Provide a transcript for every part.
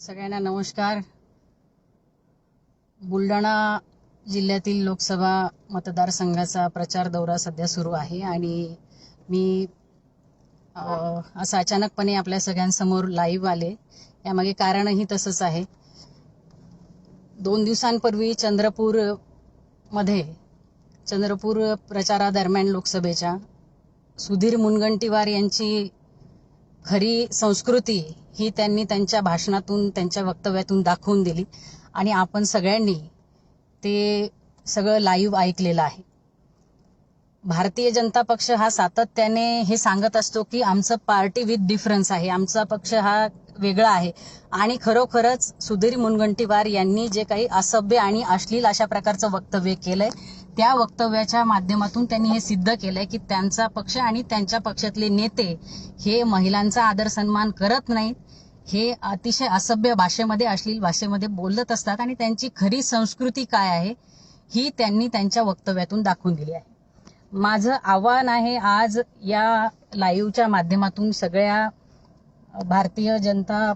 सगळ्यांना नमस्कार. बुलढाणा जिल्ह्यातील लोकसभा मतदारसंघाचा प्रचार दौरा सध्या सुरू आहे आणि मी असं अचानकपणे आपल्या सगळ्यांसमोर लाईव्ह आले. यामागे कारणही तसंच आहे. दोन दिवसांपूर्वी चंद्रपूरमध्ये चंद्रपूर प्रचारादरम्यान लोकसभेच्या सुधीर मुनगंटीवार यांची खरी संस्कृती ही त्यांनी त्यांच्या भाषणातून त्यांच्या वक्तव्यातून दाखवून दिली. आणि आपण सगळ्यांनी ते सगळं लाईव्ह ऐकलेलं आहे. भारतीय जनता पक्ष हा सातत्याने हे सांगत असतो की आमचं पार्टी विथ डिफरन्स आहे. आमचा पक्ष हा वेगळा आहे. आणि खरोखरच सुधीर मुनगंटीवार यांनी जे काही असभ्य आणि अश्लील अशा प्रकारचं वक्तव्य केलंय त्या वक्तव्याच्या माध्यमातून त्यांनी हे सिद्ध केलंय की त्यांचा पक्ष आणि त्यांच्या पक्षातले नेते हे महिलांचा आदर सन्मान करत नाहीत. हे अतिशय असभ्य भाषेमध्ये अश्लील भाषेमध्ये बोलत असतात आणि त्यांची खरी संस्कृती काय आहे ही त्यांनी त्यांच्या वक्तव्यातून दाखवून दिली आहे. माझं आव्हान आहे आज या लाईव्हच्या माध्यमातून सगळ्या भारतीय जनता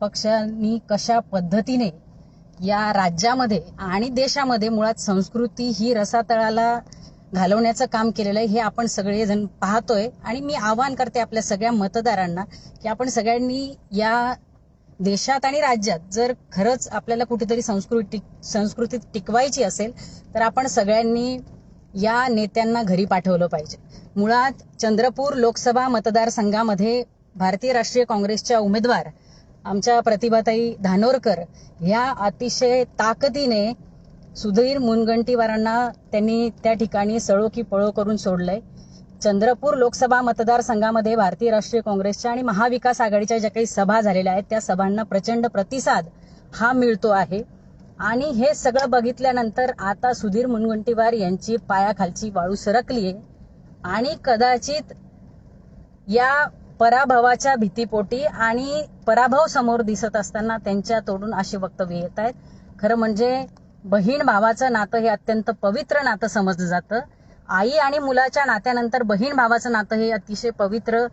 पक्षांनी कशा पद्धतीने या राज्यामध्ये आणि देशामध्ये मुळात संस्कृती ही रसातळाला घालवण्याचं काम केलेलं आहे हे आपण सगळेजण पाहतोय. आणि मी आवाहन करते आपल्या सगळ्या मतदारांना की आपण सगळ्यांनी या देशात आणि राज्यात जर खरंच आपल्याला कुठेतरी संस्कृती संस्कृती टिकवायची असेल तर आपण सगळ्यांनी या नेत्यांना घरी पाठवलं पाहिजे. मुळात चंद्रपूर लोकसभा मतदारसंघामध्ये भारतीय राष्ट्रीय काँग्रेसच्या उमेदवार आमच्या प्रतिभाताई धानोरकर ह्या अतिशय ताकदीने सुधीर मुनगंटीवारांना त्यांनी त्या ठिकाणी सळो की पळो करून सोडलंय. चंद्रपूर लोकसभा मतदारसंघामध्ये भारतीय राष्ट्रीय काँग्रेसच्या आणि महाविकास आघाडीच्या ज्या काही सभा झालेल्या आहेत त्या सभांना प्रचंड प्रतिसाद हा मिळतो आहे. आणि हे सगळं बघितल्यानंतर आता सुधीर मुनगंटीवार यांची पायाखालची वाळू सरकली आहे आणि कदाचित या पराभवाच्या भीतीपोटी आणि पराभव समोर दिसत असताना त्यांच्या तोडून असे वक्तव्य येत आहेत. खरं म्हणजे बहीण भावाचं नातं हे अत्यंत पवित्र नातं समजलं जातं. आई आणि मुलाच्या नात्यानंतर बहीण भावाचं नातं हे अतिशय पवित्र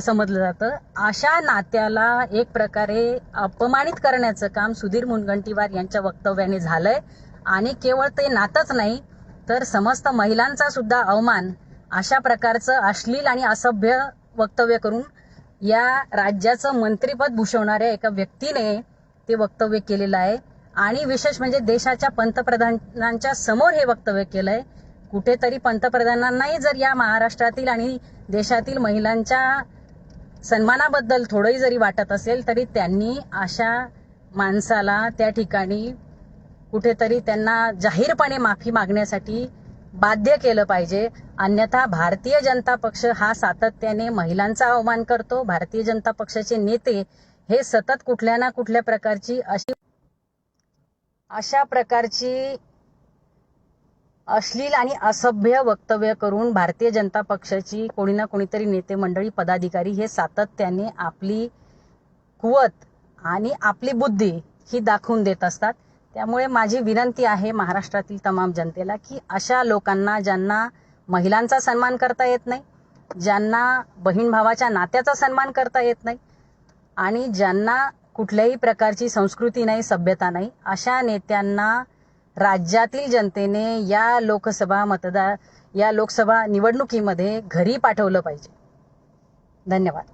समजलं जातं. अशा नात्याला एक प्रकारे अपमानित करण्याचं काम सुधीर मुनगंटीवार यांच्या वक्तव्याने झालंय. आणि केवळ ते नातंच नाही तर समस्त महिलांचा सुद्धा अवमान अशा प्रकारचं अश्लील आणि असभ्य वक्तव्य करून या राज्याचं मंत्रीपद भूषवणाऱ्या एका व्यक्तीने ते वक्तव्य केलेलं आहे. आणि विशेष म्हणजे देशाच्या पंतप्रधानांच्या समोर हे वक्तव्य केलंय. कुठेतरी पंतप्रधानांनाही जर या महाराष्ट्रातील आणि देशातील महिलांच्या सन्मानाबद्दल थोडंही जरी वाटत असेल तरी त्यांनी अशा माणसाला त्या ठिकाणी कुठेतरी त्यांना जाहीरपणे माफी मागण्यासाठी बाध्य केलं पाहिजे. अन्यथा भारतीय जनता पक्ष हा सातत्याने महिलांचा अवमान करतो. भारतीय जनता पक्षाचे नेते हे सतत कुठल्या ना कुठल्या प्रकारची अशी अशा प्रकारची अश्लील आणि असभ्य वक्तव्य करून भारतीय जनता पक्षाची कोणी ना कोणीतरी नेते मंडळी पदाधिकारी हे सातत्याने आपली कुवत आणि आपली बुद्धी ही दाखवून देत असतात. त्यामुळे माझी विनंती आहे महाराष्ट्रातील तमाम जनतेला की अशा लोकांना ज्यांना महिलांचा सन्मान करता येत नाही ज्यांना बहीण भावाच्या नात्याचा सन्मान करता येत नाही आणि ज्यांना कुठल्याही प्रकारची संस्कृती नाही सभ्यता नाही अशा नेत्यांना राज्यातील जनतेने या लोकसभा मतदार या लोकसभा निवडणुकीमध्ये घरी पाठवलं पाहिजे. धन्यवाद.